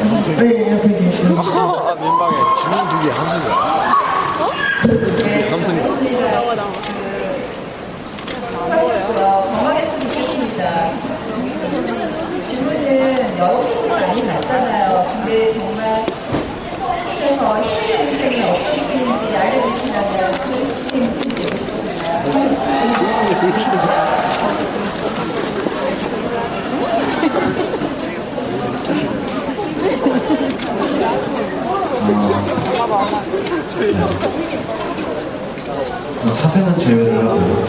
네, 옆에 계시는 아, 민방에 주문 두개 함수가. 함수니까. 나와 나와. 건강했으면 좋겠습니다. 질문은 여러 분이 많이 받잖아요. 근데 정말 행복하시면서 힘든 인생이 어떤 일인지 알려주시면 그 힘이 되고 싶습니다. 저 사생은 제외를 하고요.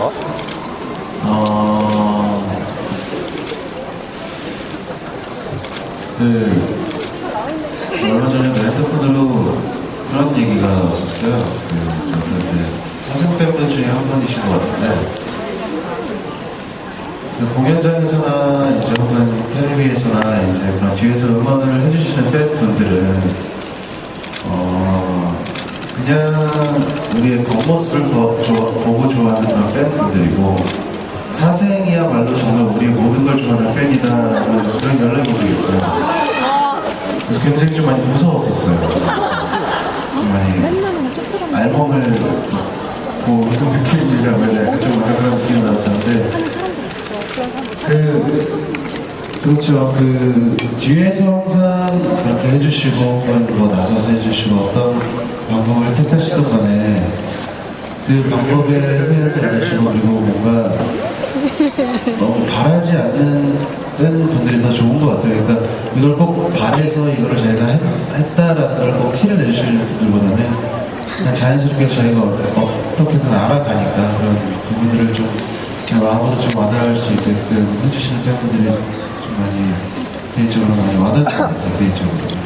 어? 어, 그, 얼마 전에 그 핸드폰으로 그런 얘기가 왔었어요. 그, 어떤 사생 팬분 중에 한 분이신 것 같은데, 그 공연장에서나 이제 혹은 텔레비에서나 이제 그런 뒤에서 응원을 해주시는 팬분들은 어, 그냥 우리의 겉모습을 보- 좋아- 보고 좋아하는 그런 팬분들이고 사생이야말로 정말 우리 모든 걸 좋아하는 팬이다라는 그런 연락이 오겠어요. 그래서 굉장히 좀 많이 무서웠었어요. 좀 많이 알몸을 보고 느낌이라면 약간 좀 그런 느낌이 나왔었는데 그 그렇죠. 그 뒤에서 항상 그렇게 해주시고 뭐 나서서 해주시고 어떤 방법을 택하시던 간에 그 방법에 협의하지 않으시고 그리고 뭔가 너무 바라지 않는 분들이 더 좋은 것 같아요. 그러니까 이걸 꼭 바래서 이거를 저희가 했, 했다라는 걸 꼭 티를 내주시는 분들보다는 그냥 자연스럽게 저희가 어떻게든 알아가니까 그런 부분들을 좀 마음으로 좀 와닿을 수 있게끔 해주시는 팬분들이 좀 많이 개인적으로 많이 와닿는 것 같아요. 개인적으로.